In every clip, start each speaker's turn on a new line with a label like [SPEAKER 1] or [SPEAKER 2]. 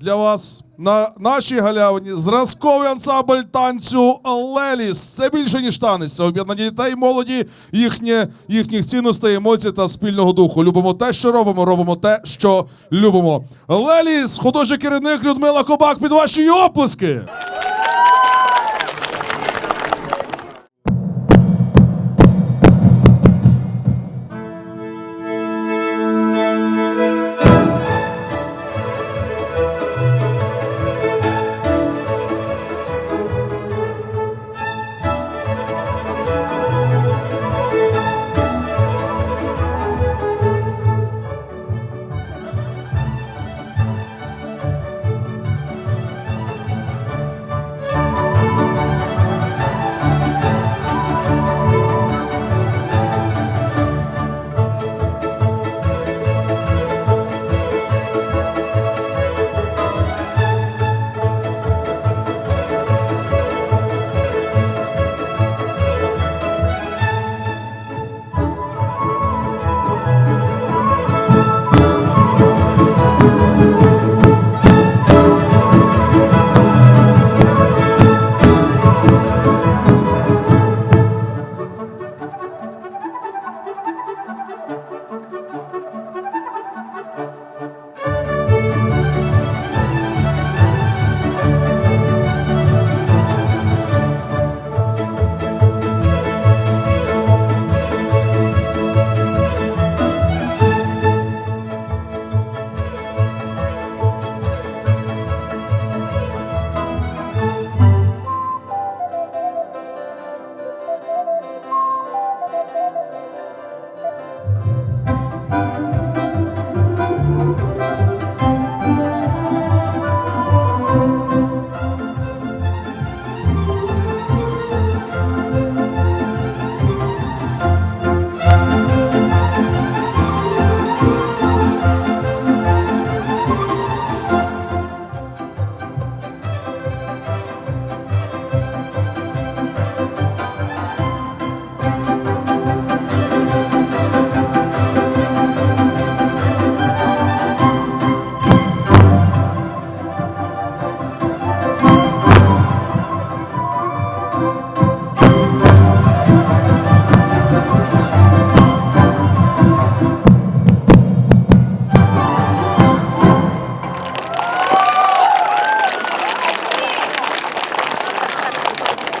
[SPEAKER 1] для вас на нашій галявині зразковий ансамбль танцю Леліс. Це більше ніж танець. Це об'єднання дітей, молоді, їхнє, їхніх цінностей, емоцій та спільного духу. Любимо те, що робимо, робимо те, що любимо. Леліс, художній керівник Людмила Кобак, під ваші оплески. Thank you.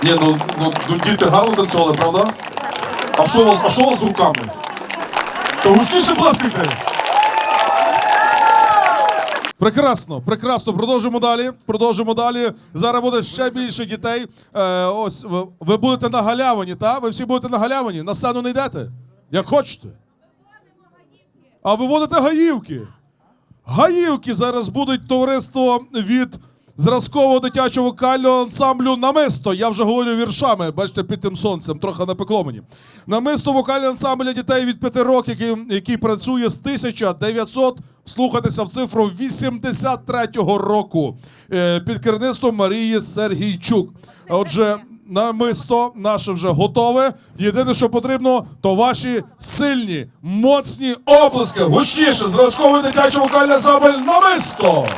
[SPEAKER 2] Ні, ну, ну, ну діти гарно танцювали, правда? А що у вас, а що у вас з руками? То гучніше плескайте!
[SPEAKER 1] Прекрасно, прекрасно. Продовжуємо далі. Продовжуємо далі. Зараз буде ще більше дітей. Е, ось ви, ви будете на галявині, так? Ви всі будете на галявині. На сцену не йдете? Як хочете. А ви водите гаївки. Гаївки зараз будуть товариство від зразкового дитячого вокального ансамблю Намисто. Я вже говорю віршами, бачите, під тим сонцем, трохи напекло мені. Намисто вокальний ансамбль для дітей від 5 років, який, який працює з 1900, слухатися в цифру 83-го року е, під керівництвом Марії Сергійчук. Отже, намисто наше вже готове. Єдине, що потрібно, то ваші сильні, моцні оплески. Гучніше, зразковий дитячий вокальний ансамбль Намисто.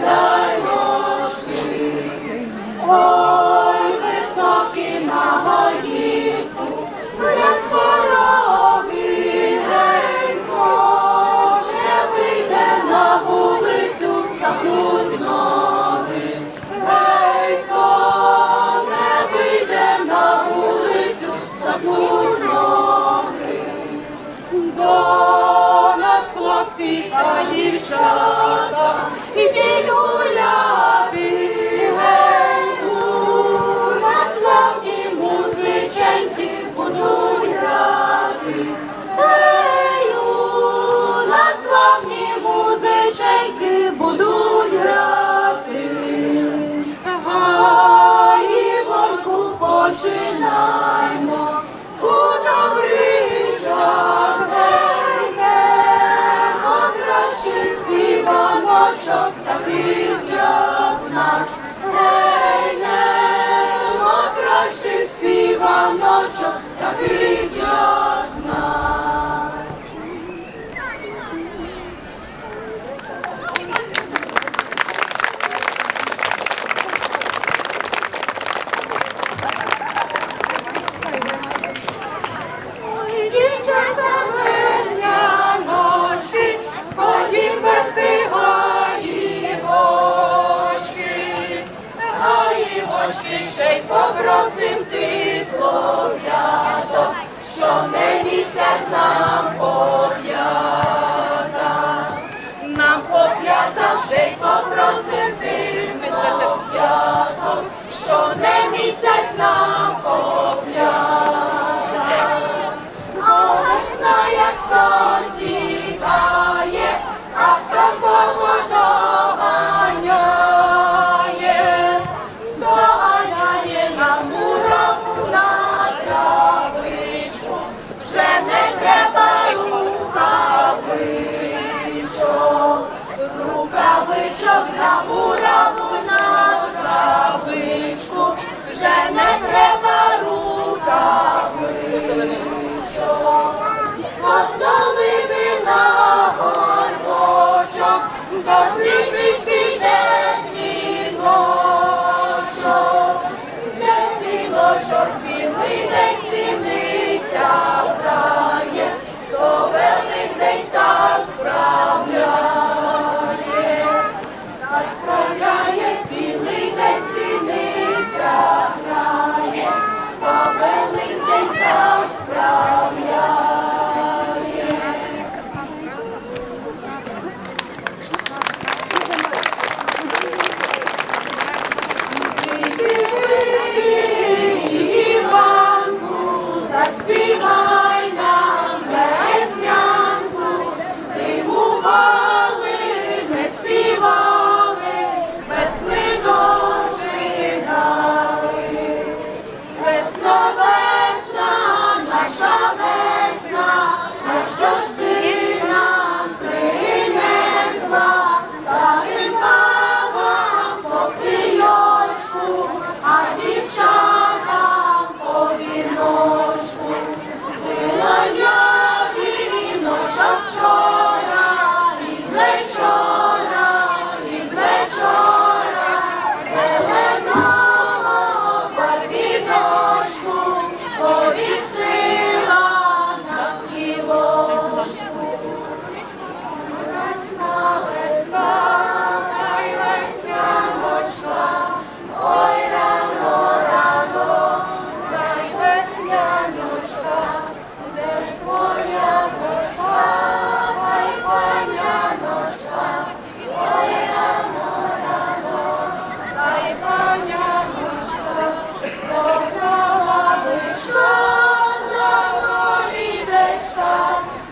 [SPEAKER 3] Дай ложки. Ой, високі на годівку, мене скороги генько, не вийде на вулицю, сахнуть ноги. Гейко, не вийде на вулицю, сахнуть ноги. До нас хлопці та дівчата, починаймо, у добрий час гейнемо кращий співаночок, таких як нас. Гейнемо кращий співаночок, таких Krishna. Вже не треба заспівай нам веснянку, співували, не співали, весни дожидали. Весна, весна, наша весна, а що ж ти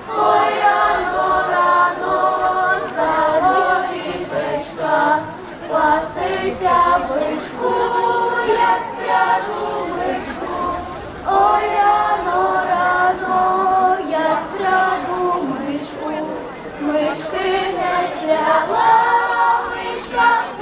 [SPEAKER 3] ой рано, рано, за ворітечка, пасися бичку, я спряду бичку, ой рано, рано, я спряду мишку, мишки не спряла, мишка